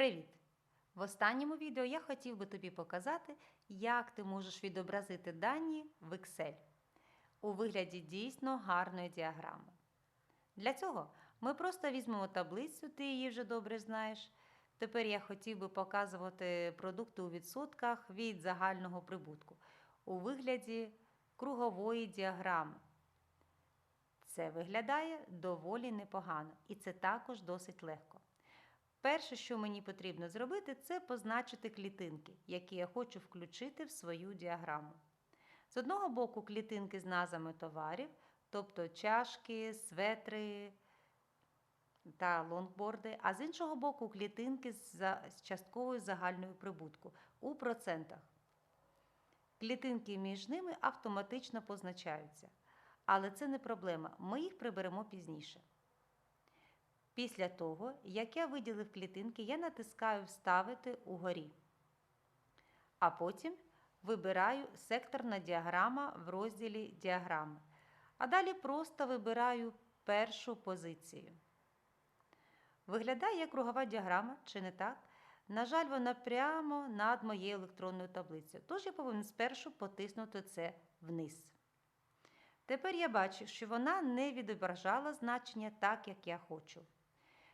Привіт! В останньому відео я хотів би тобі показати, як ти можеш відобразити дані в Excel у вигляді дійсно гарної діаграми. Для цього ми просто візьмемо таблицю, ти її вже добре знаєш. Тепер я хотів би показувати продукти у відсотках від загального прибутку у вигляді кругової діаграми. Це виглядає доволі непогано, і це також досить легко. Перше, що мені потрібно зробити, це позначити клітинки, які я хочу включити в свою діаграму. З одного боку, клітинки з назвами товарів, тобто чашки, светри та лонгборди, а з іншого боку, клітинки з частковою загальною прибутку у процентах. Клітинки між ними автоматично позначаються. Але це не проблема, ми їх приберемо пізніше. Після того, як я виділив клітинки, я натискаю Вставити угорі. А потім вибираю секторна діаграма в розділі Діаграми. А далі просто вибираю першу позицію. Виглядає як кругова діаграма, чи не так? На жаль, вона прямо над моєю електронною таблицею. Тож я повинен спершу потиснути це вниз. Тепер я бачу, що вона не відображала значення так, як я хочу.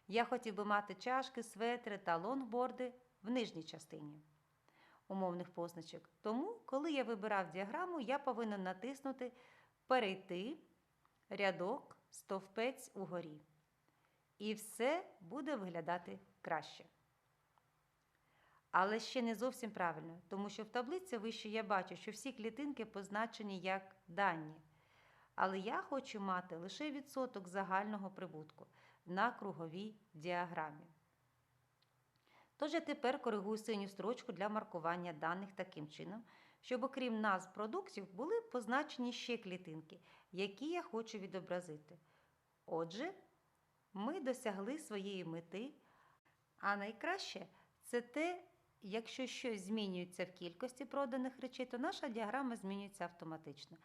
Я хотів би мати чашки, светри та лонгборди в нижній частині умовних позначок. Тому, коли я вибирав діаграму, я повинен натиснути Перейти рядок стовпець угорі. І все буде виглядати краще. Але ще не зовсім правильно, тому що в таблиці вище я бачу, що всі клітинки позначені як дані. Але я хочу мати лише відсоток загального прибутку на круговій діаграмі. Тож я тепер коригую синю строчку для маркування даних таким чином, щоб окрім назв продуктів були позначені ще клітинки, які я хочу відобразити. Отже, ми досягли своєї мети, а найкраще це те, якщо щось змінюється в кількості проданих речей, то наша діаграма змінюється автоматично.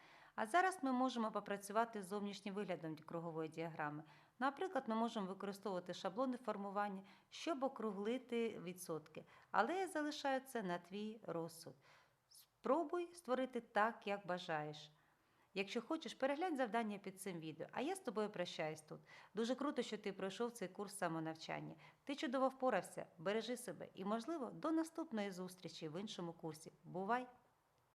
А зараз ми можемо попрацювати з зовнішнім виглядом кругової діаграми. Наприклад, ми можемо використовувати шаблони формування, щоб округлити відсотки. Але я залишаю це на твій розсуд. Спробуй створити так, як бажаєш. Якщо хочеш, переглянь завдання під цим відео, а я з тобою прощаюсь тут. Дуже круто, що ти пройшов цей курс самонавчання. Ти чудово впорався, бережи себе і, можливо, до наступної зустрічі в іншому курсі. Бувай!